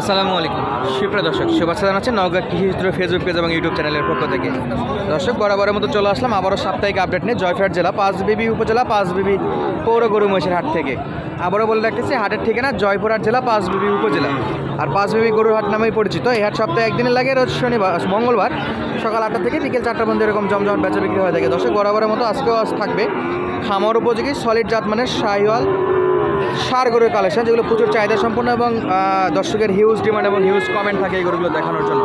আসসালামু আলাইকুম। সুপ্রিয় দর্শক, শুভেচ্ছা জানাচ্ছি নওগাঁ কৃষিচিত্র ফেসবুক পেজ এবং ইউটিউব চ্যানেলের পক্ষ থেকে। দর্শক, বরাবরের মতো চলে আসলাম আবারও সাপ্তাহিক আপডেট নিয়ে জয়ফাট জেলা, পাঁচবিবি উপজেলা পাঁচ পাঁচবিবি পৌর গরু মহিষের হাট থেকে। আবারও বলে রাখতেছি, হাটের ঠিকানা জয়পুরহাট জেলা, পাঁচবিবি উপজেলা। আর পাঁচ পাঁচবিবি গরুর হাট নামেই পরিচিত। এই হাট সপ্তাহে একদিনে লাগে, রোজ শনিবার, মঙ্গলবার সকাল আটটা থেকে বিকেল চারটা পর্যন্ত এরকম জমজম বেচা বিক্রি হয়ে থাকে। দর্শক, বরাবরের মতো আজকেও আজ থাকবে খামার উপযোগী সলিড জাত মানে শাহিওয়াল সার গরুর কালেকশন যেগুলো প্রচুর চাহিদা সম্পন্ন এবং দর্শকের হিউজ ডিমান্ড এবং হিউজ কমেন্ট থাকে এই গরুগুলো দেখানোর জন্য।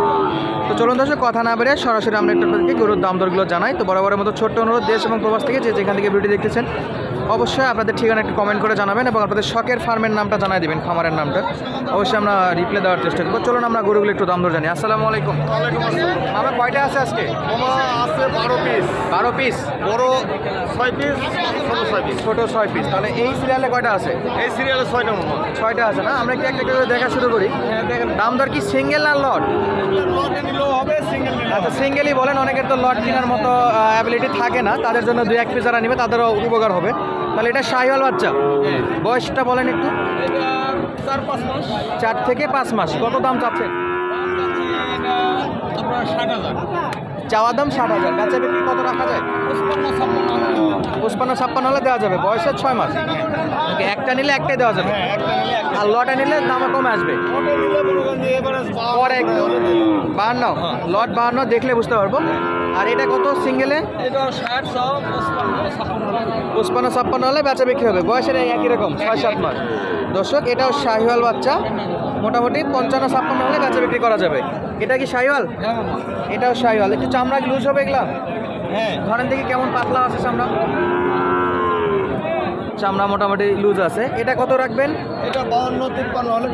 তো চলুন দর্শক, কথা না বেড়ে সরাসরি আমরা একটা গরুর দাম দরগুলো জানাই। তো বরাবরের মতো ছোট্ট অনুরোধ, দেশ এবং প্রবাস থেকে যে যেখান থেকে ভিডিও দেখতেছেন অবশ্যই আপনাদের ঠিকানা একটু কমেন্ট করে জানাবেন এবং আপনাদের শখের ফার্মের নামটা জানাই দিবেন খামারের নামটা। অবশ্যই আমরা রিপ্লাই দেওয়ার চেষ্টা করব। চলুন আমরা গরুগুলো একটু দাম দর জানি। আসসালামু আলাইকুম। আমার কয়টা আছে আজকে? আছে বারো পিস বারো পিস বড় ছয় পিস ছোট ছয় পিস ছোটো ছয় পিস তাহলে এই সিরিয়ালে কয়টা আছে? এই সিরিয়ালে ছয়টা ছয়টা আছে না? আমরা কি একটা একটা করে দেখা শুরু করি। দাম দর কি সিঙ্গেল না লট হবে সিঙ্গেল আচ্ছা সিঙ্গেলই বলেন অনেকের তো লট কেনার মতো অ্যাবিলিটি থাকে না। তাদের জন্য দুই এক পিস যারা নেবে তাদেরও উপকার হবে। তাহলে এটা শাহিওয়াল বাচ্চা। বয়সটা বলেন একটু। চার পাঁচ মাস চার থেকে পাঁচ মাস। কত দাম চাচ্ছেন? চাওয়া দাম ষাট হাজার। বেচা বিক্রি কত রাখা যায়? পঁচপান্ন, ছাপ্পান্ন হলে দেওয়া যাবে। বয়সের ছয় মাস। একটা নিলে একটাই দেওয়া যাবে। আর লটে নিলে দাম কমে আসবে। বাহান্ন। লট বাহান্ন দেখলে বুঝতে পারব। আর এটা কত? সিঙ্গেলে? পঁচপান্ন ছাপ্পান্ন হলে বেচা বিক্রি হবে। বয়সের একই রকম ছয় সাত মাস। দর্শক এটাও শাহিওয়াল বাচ্চা। মোটামুটি পঞ্চান্ন ছাপ্পান্ন হলে বেচা বিক্রি করা যাবে। এটা কি শাহিওয়াল? এটাও শাহিওয়াল। একটু চামড়া লুজ হবে এগুলা? হ্যাঁ। ধরেন দেখি কেমন পাতলা আছে চামড়া? চামড়া মোটামুটি লুজ আছে। এটা কত রাখবেন? এটা বাহান্ন তিপ্পান্ন হলে।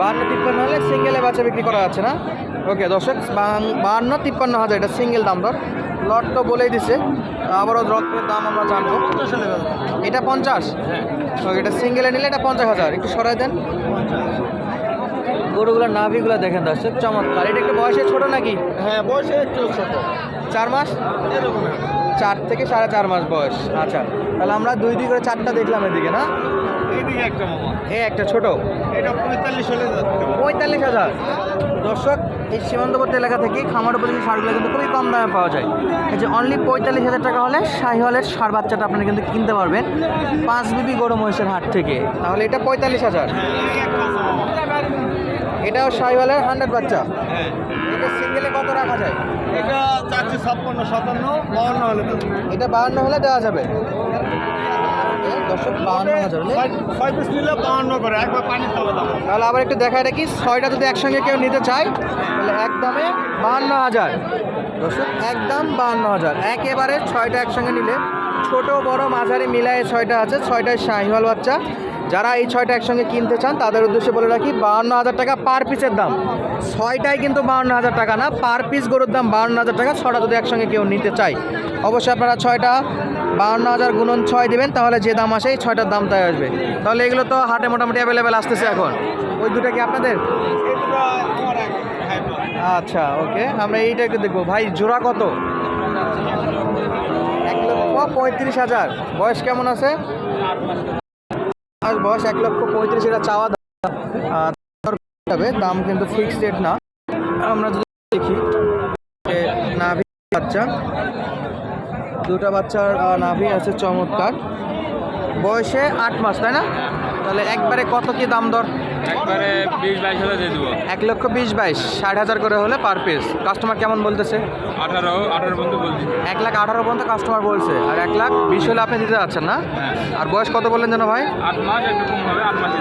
বাহান্ন তিপ্পান্ন হলে সিঙ্গেলে বাচ্চা বিক্রি করা যাচ্ছে না? ওকে দর্শক বাহান্ন তিপ্পান্ন হাজার এটা সিঙ্গেল দাম ধর লট তো বলেই দিছে। আবারও রক্তের দাম আমরা জানব। এটা পঞ্চাশ? ওকে এটা সিঙ্গেলে নিলে এটা পঞ্চাশ হাজার। একটু সরাই দেন। গরুগুলোর নাভিগুলো দেখেন দর্শক চমৎকার। এটা একটু বয়সে ছোট নাকি? হ্যাঁ বয়সে একটু ছোট। চার মাস? চার থেকে সাড়ে চার মাস বয়স। আচ্ছা তাহলে আমরা দুই দুই করে চারটা দেখলাম এদিকে না? এইদিকে একটা ছোট। এটা পঁয়তাল্লিশ হলে পঁয়তাল্লিশ হাজার। দর্শক এই সীমান্তবর্তী এলাকা থেকে খামার উপযোগী সারগুলো কিন্তু খুবই কম দামে পাওয়া যায়। এই যে অনলি পঁয়তাল্লিশ হাজার টাকা হলে শাহিওয়ালের সার বাচ্চাটা আপনারা কিন্তু কিনতে পারবেন পাঁচ বিবি গরু মহিষের হাট থেকে। তাহলে এটা পঁয়তাল্লিশ হাজার। এই এটাও শাহিওয়ালের হান্ড্রেড বাচ্চা। এটা সিঙ্গেলে কত রাখা যায়? এটা চারশো ছাপ্পান্ন সাতান্ন বাউন্ন হলে এটা বাহান্ন হলে দেওয়া যাবে। দর্শক বাহান্ন হাজার ছয়- পিস নিলে বাউন্ন করে একবার পানির তলে দাম তাহলে আবার একটু দেখায় রাখি ছয়টা যদি একসঙ্গে কেউ নিতে চায় তাহলে একদমে বাহান্ন হাজার। দর্শক একদম বাহান্ন হাজার। একেবারে ছয়টা একসঙ্গে নিলে ছোট বড় মাঝারি মিলায়ে ছয়টা আছে ছয়টায় শাহিওয়াল বাচ্চা। যারা এই ছয়টা একসঙ্গে কিনতে চান তাদের উদ্দেশ্যে বলে রাখি বাহান্ন হাজার টাকা পার পিসের দাম। ছয়টাই কিন্তু বাহান্ন হাজার টাকা না পার পিস গরুর দাম বাহান্ন হাজার টাকা ছটা যদি একসঙ্গে কেউ নিতে চায়। অবশ্যই আপনারা ছয়টা বাহান্ন হাজার গুণন ছয় দেবেন, তাহলে যে দাম আসে এই ছয়টার দাম তাই আসবে। তাহলে এগুলো তো হাটে মোটামুটি অ্যাভেলেবেল আসতেছে এখন। ওই দুটা কি আপনাদের? আচ্ছা ওকে, আমরা এইটা একটু দেখব। ভাই, জোড়া কত? এক লক্ষ পঁয়ত্রিশ হাজার। বয়স কেমন আছে? বয়স এক লক্ষ পঁয়ত্রিশ এটা চাওয়া যাবে দাম কিন্তু ফিক্সড রেট না। আমরা যদি দেখি নাভি বাচ্চা দুটা বাচ্চার নাভি আছে চমৎকার। বয়সে আট মাস, তাই না? তাহলে একবারে কত কি দাম দর? একবারে বিশ বাইশ হলে দিয়ে দেবো। এক লক্ষ বিশ বাইশ ষাট হাজার করে হলে পার পিস কাস্টমার কেমন বলতেছে? আঠারো আঠারো পর্যন্ত বলছি। এক লাখ আঠারো পর্যন্ত কাস্টমার বলছে। আর এক লাখ বিশ হলে আপনি দিতে যাচ্ছেন না? আর বয়স কত বললেন যেন ভাই? আট মাস একটু কম হবে আট মাসে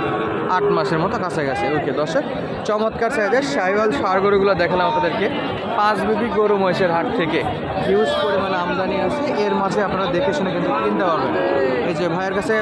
আট মাসের মতো কাছাকাছি। ওকে দর্শক চমৎকার সাইজের সাইওয়াল সার গরুগুলো দেখালাম আপনাদেরকে। পাঁচ বিবি গরু মহিষের হাট থেকে। হিউজ পরিমাণে আমদানি আছে। এর মাঝে আপনারা দেখে শুনে কিন্তু কিনতে পারবেন। এই যে ভাইয়ের কাছে